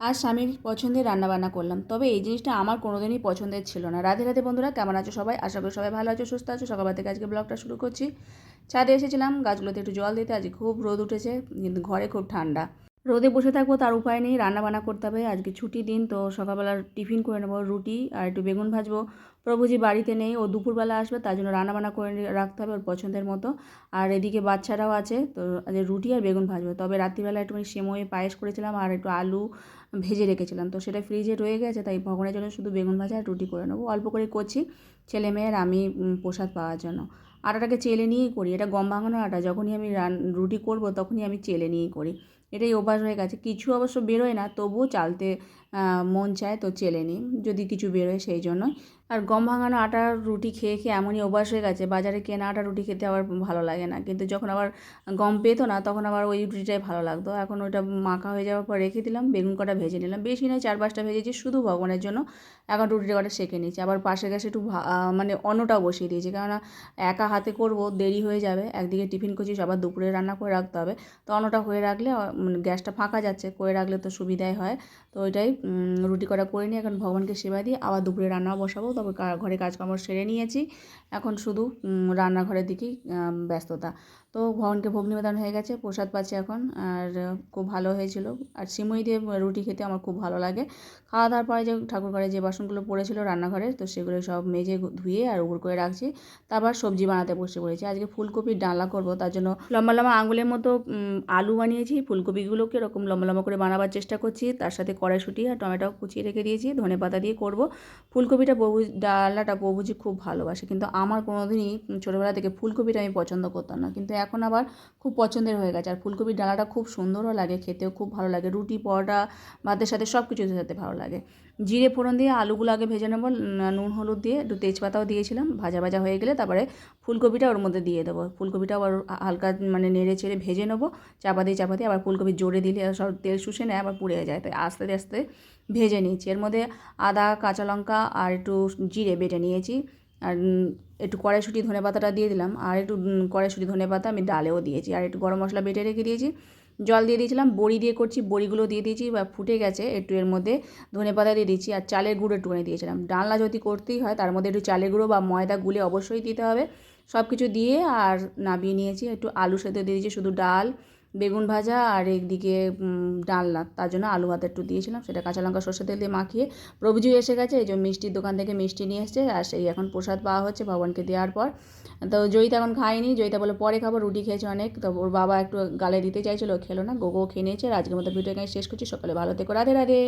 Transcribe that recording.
আর স্বামীর পছন্দের রান্নাবান্না করলাম। তবে এই জিনিসটা আমার কোনোদিনই পছন্দের ছিল না। রাধে রাধে বন্ধুরা, কেমন আছো সবাই? আশা করি সবাই ভালো আছো, সুস্থ আছো। সকালবেলা থেকে আজকে ব্লগটা শুরু করছি। ছাদে এসেছিলাম, গাছগুলোতে একটু জল দিতে। আজকে খুব রোদ উঠেছে, কিন্তু ঘরে খুব ঠান্ডা। রোদে বসে থাকব, তার উপায় নেই। রান্না বান্না করতে হবে, আজকে ছুটি দিন, তো সকালবেলা টিফিন করে নেব, রুটি আর একটু বেগুন ভাজবো। প্রভুজি বাড়িতে নেই, ও দুপুরবেলা আসবে, তার জন্য রান্না বান্না করে রাখতে হবে ওর পছন্দের মতো। আর এদিকে বাচ্চারাও আছে, তো রুটি আর বেগুন ভাজবো। তবে রাত্রিবেলা একটুখানি সেময়ে পায়েস করেছিলাম আর একটু আলু ভেজে রেখেছিলাম। তো সেটা ফ্রিজে রয়ে গেছে, তাই ভগবানের জন্য শুধু বেগুন ভাজা আর রুটি করে নেব। অল্প করে করছি, ছেলে মেয়ের আমি প্রসাদ পাওয়ার জন্য। আটাটাকে চেলে নিয়েই করি, এটা গম ভাঙানোর আটা, যখনই আমি রান রুটি করব, তখনই আমি চেলে নিয়েই করি। এটাই অভ্যাস হয়ে গেছে। কিছু অবশ্য বেরোয় না তবুও চালতে মন চায় তো চেলে নিই যদি কিছু বেরোয় সেই জন্য আর গম ভাঙানো আটার রুটি খেয়ে খেয়ে এমনই অভ্যাস হয়ে গেছে, বাজারে কেনা আটা রুটি খেতে আবার ভালো লাগে না। কিন্তু যখন আবার গম পেতো না, তখন আবার ওই রুটিটাই ভালো লাগতো। এখন ওইটা মাখা হয়ে যাওয়ার পর রেখে দিলাম, বেগুন কটা ভেজে নিলাম। বেশি নয়, চার পাঁচটা ভেজেছি শুধু ভগবানের জন্য। এখন রুটিটা কটা সেঁকে নিচ্ছি আবার পাশে গ্যাসে একটু মানে অন্যটাও বসিয়ে দিয়েছি। কেননা একা হাতে করব, দেরি হয়ে যাবে। একদিকে টিফিন করছি আবার দুপুরে রান্না করে রাখতে হবে। তো অন্যটা হয়ে রাখলে মানে গ্যাসটা ফাঁকা যাচ্ছে, করে রাখলে তো সুবিধাই হয়। তো ওইটাই রুটি করা করে নিই এখন ভগবানকে সেবা দিয়ে আবার দুপুরে রান্না বসাবো। তবে ঘরে কাজকর্ম সেরে নিয়েছি। এখন শুধু রান্নাঘরের দিকেই ব্যস্ততা। তো ভগবানকে ভোগ নিবেদন হয়ে গেছে, প্রসাদ পাচ্ছি এখন। আর খুব ভালো হয়েছিল। আর সিমুই দিয়ে রুটি খেতে আমার খুব ভালো লাগে। খাওয়া দাওয়ার পরে যে ঠাকুর ঘরে যে বাসনগুলো পড়েছিল রান্নাঘরে, তো সেগুলো সব মেজে ধুয়ে আর উপর করে রাখছি। তারপর সবজি বানাতে বসে পড়েছি। আজকে ফুলকপির ডালা করব, তার জন্য লম্বা লম্বা আঙুলের মতো আলু বানিয়েছি। ফুলকপিগুলোকে এরকম লম্বা লম্বা করে বানাবার চেষ্টা করছি। তার সাথে কড়াইশুঁটি আর টমেটো কুচিয়ে রেখে দিয়েছি। ধনে পাতা দিয়ে করব। ফুলকপিটা প্রভু ডালাটা প্রভুজি খুব ভালোবাসে। কিন্তু আমার কোনোদিনই ছোটোবেলা থেকে ফুলকপিটা আমি পছন্দ করতাম না। কিন্তু এখন আবার খুব পছন্দের হয়ে গেছে। আর ফুলকপির ডালাটা খুব সুন্দরও লাগে, খেতেও খুব ভালো লাগে। রুটি, পরোটা, ভাতের সাথে সব কিছুর সাথে ভালো লাগে। জিরে ফোড়ন দিয়ে আলুগুলো আগে ভেজে নেব নুন, হলুদ দিয়ে একটু তেজপাতাও দিয়েছিলাম, ভাজা ভাজা হয়ে গেলে তারপরে ফুলকপিটা ওর মধ্যে দিয়ে দেবো। ফুলকপিটা আবার হালকা মানে নেড়ে চেড়ে ভেজে নেব, চাপা দিয়ে চাপা দিয়ে আবার ফুলকপি জোরে দিলে সব তেল শুষে নেয়, আবার পুড়ে যায়। তাই আস্তে আস্তে ভেজে নিয়েছি। এর মধ্যে আদা, কাঁচা লঙ্কা আর একটু জিরে বেটে নিয়েছি। আর একটু কড়াইশুঁটি ধনে পাতাটা দিয়ে দিলাম, আর একটু কড়াইশুঁটি ধনে পাতা আমি ডালেও দিয়েছি, আর একটু গরম মশলা বেটে রেখে দিয়েছি। জল দিয়ে দিয়েছিলাম, বড়ি দিয়ে করছি, বড়িগুলো দিয়ে দিয়েছি, বা ফুটে গেছে, একটু এর মধ্যে ধনে পাতা দিয়ে দিচ্ছি আর চালের গুঁড়ো একটুখানি দিয়েছিলাম। ডালনা যদি করতেই হয়, তার মধ্যে একটু চালের গুঁড়ো বা ময়দা গুলে অবশ্যই দিতে হবে। সব কিছু দিয়ে আর নামিয়ে নিয়েছি, একটু আলু সেদ্ধ দিয়ে দিয়েছি, শুধু ডাল বেগুন ভাজা আর একদিকে ডালনা তার জন্য আলু ভাত একটু দিয়েছিলাম, সেটা কাঁচা লঙ্কা সর্ষে তেল দিয়ে মাখিয়ে প্রভুজি এসে গেছে। এই যে মিষ্টির দোকান থেকে মিষ্টি নিয়ে এসছে, আর সেই এখন প্রসাদ পাওয়া হচ্ছে ভগবানকে দেওয়ার পর। তো জয়িতা এখন খায়নি, জয়িতা বলে, পরে খাব, রুটি খেয়েছে অনেক। তো ওর বাবা একটু গালে দিতে চাইছিল, খেলো না গোগো খেয়ে নিয়েছে, আর আজকের মতো ভিডিও এখানে শেষ করছি। সকালে ভালো থেকো, রাধে রাধে।